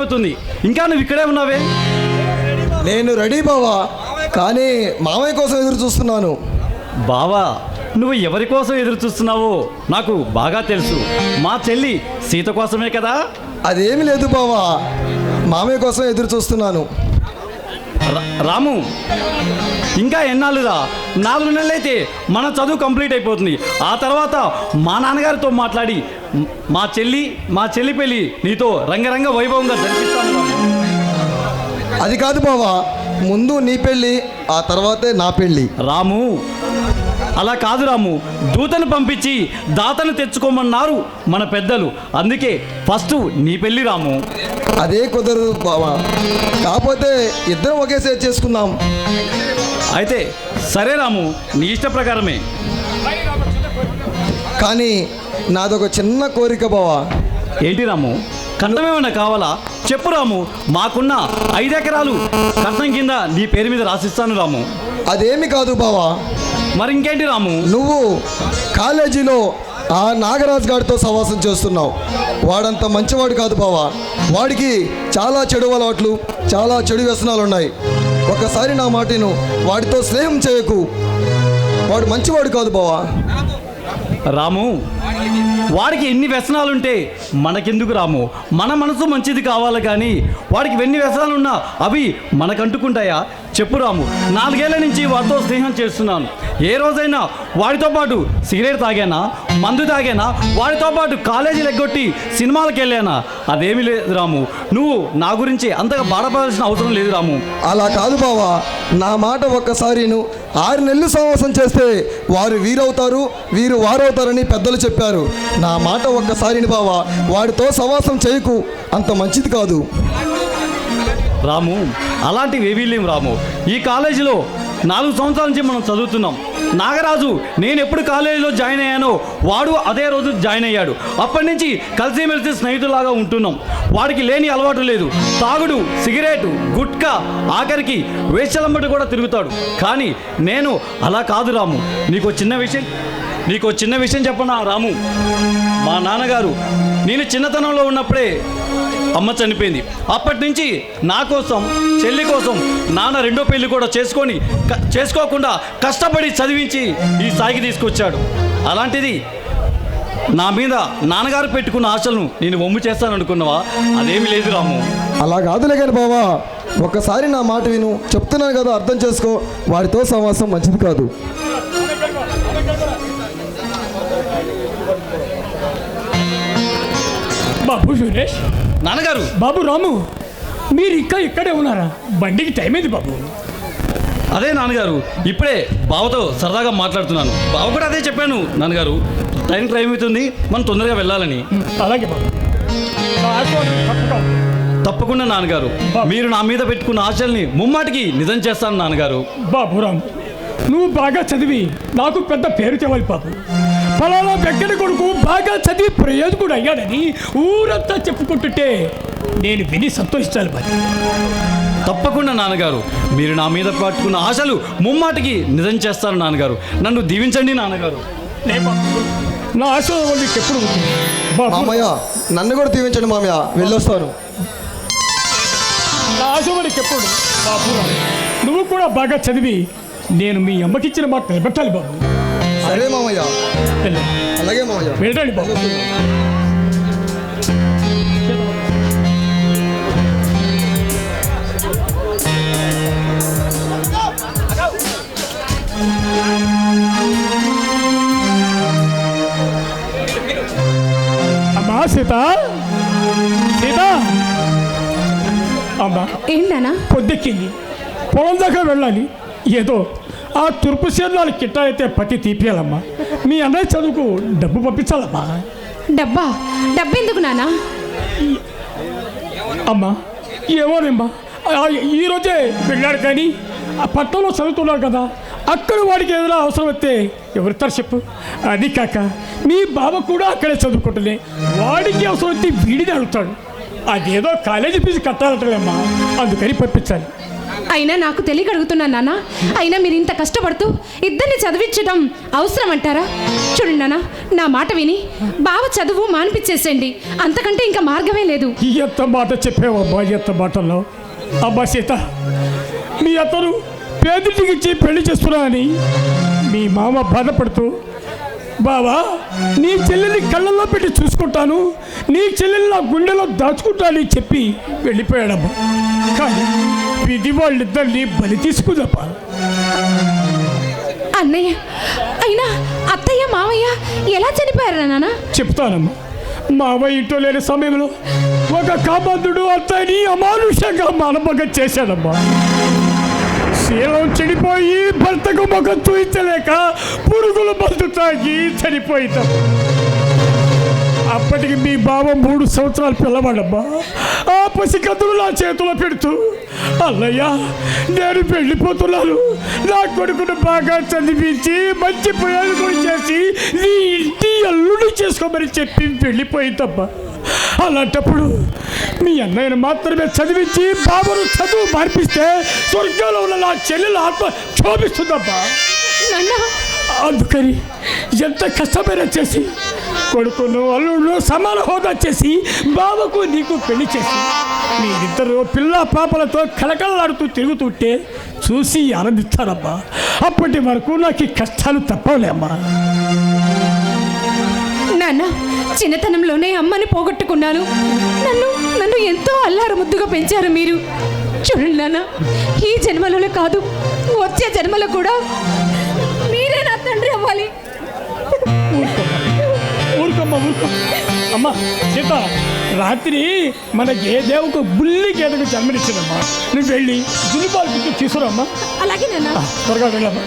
అవుతుంది. ఇంకా నువ్వు ఇక్కడే ఉన్నావే? నేను రెడీ బావా. కానీ మామయ్య కోసం ఎదురు చూస్తున్నాను. బావా నువ్వు ఎవరి కోసం ఎదురు చూస్తున్నావో నాకు బాగా తెలుసు. మా చెల్లి సీత కోసమే కదా? అదేమి లేదు బావా. మామయ్య కోసం ఎదురు చూస్తున్నాను. రా- రాము ఇంకా ఎన్నాళ్ళురా? నాలుగు నెలలైతే మన చదువు కంప్లీట్ అయిపోతుంది. ఆ తర్వాత మా నాన్నగారితో మాట్లాడి మ్- చెల్లి మా చెల్లి పెళ్ళి నీతో రంగరంగ వైభవంగా జరిపిస్తాను. అది కాదు బావా ముందు నీ పెళ్ళి ఆ తర్వాతే నా పెళ్ళి. రాము అలా కాదు రాము. దూతను పంపించి దాతను తెచ్చుకోమన్నారు మన పెద్దలు. అందుకే ఫస్ట్ నీ పెళ్ళి రాము. అదే కుదరదు బావా. కాకపోతే ఇద్దరం ఒకేసారి చేసుకుందాం. అయితే సరే రాము నీ ఇష్ట ప్రకారమే. కానీ నాదొక చిన్న కోరిక బావా. ఏంటి రాము? కట్నం ఏమైనా కావాలా? చెప్పు రాము. మాకున్న ఐదు ఎకరాలు కట్నం కింద నీ పేరు మీద రాసిస్తాను రాము. అదేమి కాదు బావా. మరి ఇంకేంటి రాము? నువ్వు కాలేజీలో ఆ నాగరాజు గారితో సవాసం చేస్తున్నావు. వాడంత మంచివాడు కాదు బావా. వాడికి చాలా చెడు అలవాట్లు చాలా చెడు వ్యసనాలు ఉన్నాయి. ఒకసారి నా మాటను వాడితో స్నేహం చేయకు. వాడు మంచివాడు కాదు బావా. రాము వాడికి ఎన్ని వ్యసనాలుంటే మనకెందుకు రాము? మన మనసు మంచిది కావాలి కానీ వాడికి ఎన్ని వ్యసనాలున్నా అవి మనకంటుకుంటాయా? చెప్పు రాము నాలుగేళ్ళ నుంచి వాడితో స్నేహం చేస్తున్నాను. ఏ రోజైనా వాడితో పాటు సిగరెట్ తాగానా మందు తాగానా వాడితో పాటు కాలేజీలు ఎగ్గొట్టి సినిమాలకు వెళ్ళానా అదేమీ లేదు రాము. నువ్వు నా గురించి అంతగా బాధపడాల్సిన అవసరం లేదు రాము. అలా కాదు బావా నా మాట ఒక్కసారి నువ్వు ఆరు నెలలు సమావేశం చేస్తే వారు వీరవుతారు వీరు వారవుతారని పెద్దలు చెప్పారు. నా మాట ఒక్కసారిని బావా వాడితో సవాసం చేయకు అంత మంచిది కాదు. రాము అలాంటివి ఏవీ లేవు రాము. ఈ కాలేజీలో నాలుగు సంవత్సరాల నుంచి మనం చదువుతున్నాం. నాగరాజు నేను ఎప్పుడు కాలేజీలో జాయిన్ అయ్యానో వాడు అదే రోజు జాయిన్ అయ్యాడు. అప్పటి నుంచి కలిసిమెలిసి స్నేహితులాగా ఉంటున్నాం. వాడికి లేని అలవాటు లేదు. తాగుడు సిగరెట్ గుట్కా ఆఖరికి వేషలంబటి కూడా తిరుగుతాడు. కానీ నేను అలా కాదు రాము. నీకు చిన్న విషయం నీకు చిన్న విషయం చెప్పనా రాము? మా నాన్నగారు నేను చిన్నతనంలో ఉన్నప్పుడే అమ్మ చనిపోయింది. అప్పటి నుంచి నా కోసం చెల్లి కోసం నాన్న రెండో పెళ్ళి కూడా చేసుకొని చేసుకోకుండా కష్టపడి చదివించి ఈ స్థాయికి తీసుకొచ్చాడు. అలాంటిది నా మీద నాన్నగారు పెట్టుకున్న ఆశలను నేను వమ్ము చేస్తాను అనుకున్నావా అదేమి లేదు రాము. అలా కాదులే కానీ బావా ఒక్కసారి నా మాట విను. చెప్తున్నాను కదా అర్థం చేసుకో. వారితో సమాసం మంచిది కాదు. బాబు సురేష్. నాన్నగారు. బాబు రాము మీరు ఇంకా ఇక్కడే ఉన్నారా? బండికి టైం అయింది బాబు? అదే నాన్నగారు ఇప్పుడే బావతో సరదాగా మాట్లాడుతున్నాను. బావ కూడా అదే చెప్పాను నాన్నగారు టైం టైం అవుతుంది మనం తొందరగా వెళ్ళాలని. అలాగే బాబు. తప్పకుండా నాన్నగారు మీరు నా మీద పెట్టుకున్న ఆశల్ని ముమ్మాటికి నిజం చేస్తాను నాన్నగారు. బాబు రాము నువ్వు బాగా చదివి నాకు పెద్ద పేరు తేవాలి బాబు. ఫలానా వెంకట కొడుకు బాగా చదివి ప్రయోజకుడు అయ్యాడని ఊరంతా చెప్పుకుంటుంటే నేను విని సంతోషించాలి మరి. తప్పకుండా నాన్నగారు. మీరు నా మీద పట్టుకున్న ఆశలు ముమ్మాటికి నిజం చేస్తాను నాన్నగారు. నన్ను దీవించండి నాన్నగారు. లే బాబు. నా నీకు ఎప్పుడు మామయ్య నన్ను కూడా దీవించండి మామయ్య. వెళ్ళొస్తాను. నా ఆశీర్వాదం నీకు ఎప్పుడు? బాబు నువ్వు కూడా బాగా చదివి నేను మీ అమ్మకిచ్చిన మాట నిలబెట్టాలి బాబు. సరే మామయ్య. అలాగే మామయ్య. వెళ్ళండి బాబు. అమ్మా సీత. సీత. అమ్మా. ఏంటన్నా పొద్దెక్కింది. పొలం దాకా వెళ్ళాలి. ఏదో ఆ తూర్పు శీర్ణాలు కిట్ట అయితే పట్టి తీపియాలమ్మా. మీ అన్నయ్య చదువుకు డబ్బు పంపించాలమ్మా. డబ్బా? డబ్బెందుకు నానా అమ్మా ఏమోనమ్మా. ఆ, ఈ రోజే వెళ్ళాడు కానీ ఆ పట్టణంలో చదువుతున్నాడు కదా. అక్కడ వాడికి ఏదైనా అవసరం వస్తే ఎవరిస్తారు చెప్పు. అది కాక మీ బావ కూడా అక్కడే చదువుకుంటుంది. వాడికి అవసరం వస్తే వీడిని అడుగుతాడు. అదేదో కాలేజీ ఫీజు కట్టాలంటలేమ్మా అందుకని పంపించాలి. అయినా నాకు తెలియక అడుగుతున్నాను నాన్న. అయినా మీరు ఇంత కష్టపడుతూ ఇద్దరిని చదివించడం అవసరం అంటారా చూడండి నాన్న నా మాట విని బావ చదువు మానిపించేసేయండి. అంతకంటే ఇంకా మార్గమే లేదు. ఎంత మాట చెప్పావమ్మా ఎంత మాటల్లో? అబ్బా సీత మీ అతను పేదింటికి ఇచ్చి పెళ్ళి చేస్తున్నానని మీ మామ బాధపడుతూ బావా నీ చెల్లెల్ని కళ్ళల్లో పెట్టి చూసుకుంటాను నీ చెల్లెల్ని నా గుండెలో దాచుకుంటానని చెప్పి వెళ్ళిపోయాడమ్మా. కానీ విధి వాళ్ళిద్దరిని బలి తీసుకుందమ్మా. అన్నయ్య అయినా అత్తయ్య మావయ్య ఎలా చనిపోయారా నాన్న? చెప్తానమ్మా మావ ఇంట్లో లేని సమయంలో ఒక కాబంధుడు అత్తని అమానుషంగా మానభంగం చేశాడమ్మా. శీలం చెడిపోయి భర్తకు ముఖం చూయించలేక పురుగులు మందు తాగి చనిపోయిందమ్మా అప్పటికి మీ బావ మూడు సంవత్సరాలు పిల్లవాడమ్మా. ఆ పసికత్తులు నా చేతిలో పెడుతూ అల్లయ్య నేను వెళ్ళిపోతున్నాను. నా కొడుకును బాగా చదివించి మంచి ప్రయోజనం చేసి నీ ఇంటి అల్లుడి చేసుకోమని చెప్పి వెళ్ళిపోయిందమ్మా అలాంటప్పుడు మీ అన్నయ్యను మాత్రమే చదివించి బాబును చదువు మార్పిస్తే స్వర్గంలో ఉన్న నా చెల్లెల ఆత్మ క్షోభిస్తుందమ్మా నాన్న. అందుకని ఎంత కష్టమైనా చేసి కొడుకును అల్లుడు సమాన హోదా చేసి బావకు నీకు పెళ్ళి చేసి మీరిద్దరు పిల్ల పాపలతో కలకలలాడుతూ తిరుగుతుంటే చూసి ఆనందిస్తారమ్మా అప్పటి వరకు నాకు కష్టాలు తప్పవులేమ్మా నాన్న. చిన్నతనంలోనే అమ్మని పోగొట్టుకున్నాను. నన్ను నన్ను ఎంతో అల్లారు ముద్దుగా పెంచారు మీరు. చూడండి నాన్న ఈ జన్మలలో కాదు వచ్చే జన్మలో కూడా మీరే నా తండ్రి అవ్వాలి. ఊరుకోమ్మా అమ్మా సీత రాత్రి మన గేదేవకు బుల్లి గేదకు జన్మనిచ్చిందమ్మా నువ్వు వెళ్ళి జులుబాలు తీసుకురామ్మా. అలాగే నాన్న. త్వరగా వెళ్ళమ్మా.